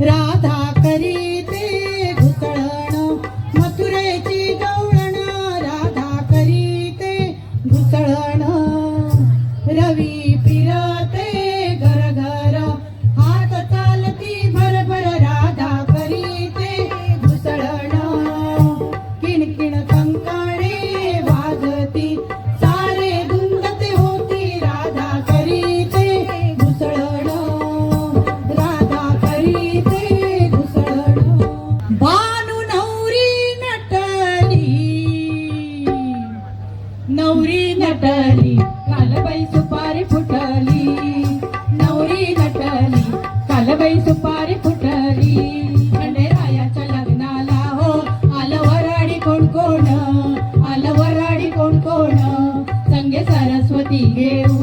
राधा करीते नटली कालबाई सुपारी फुटली. नवरी नटली कालबाई सुपारी फुटली. खंडेरायाच्या लग्नाला हो आलं कोण कोण? आलं वराडी कोण कोण? संगे सरस्वती घेऊ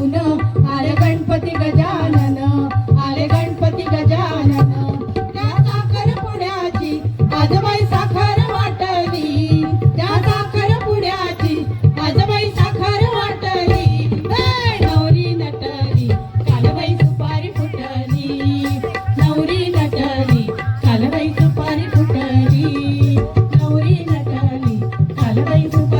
விளைவு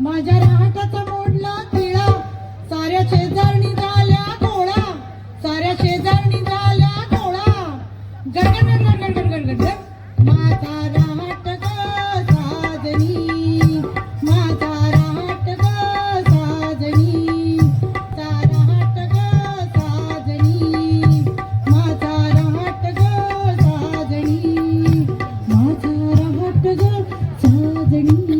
माझ्या राहटाचा मोडला திண்ட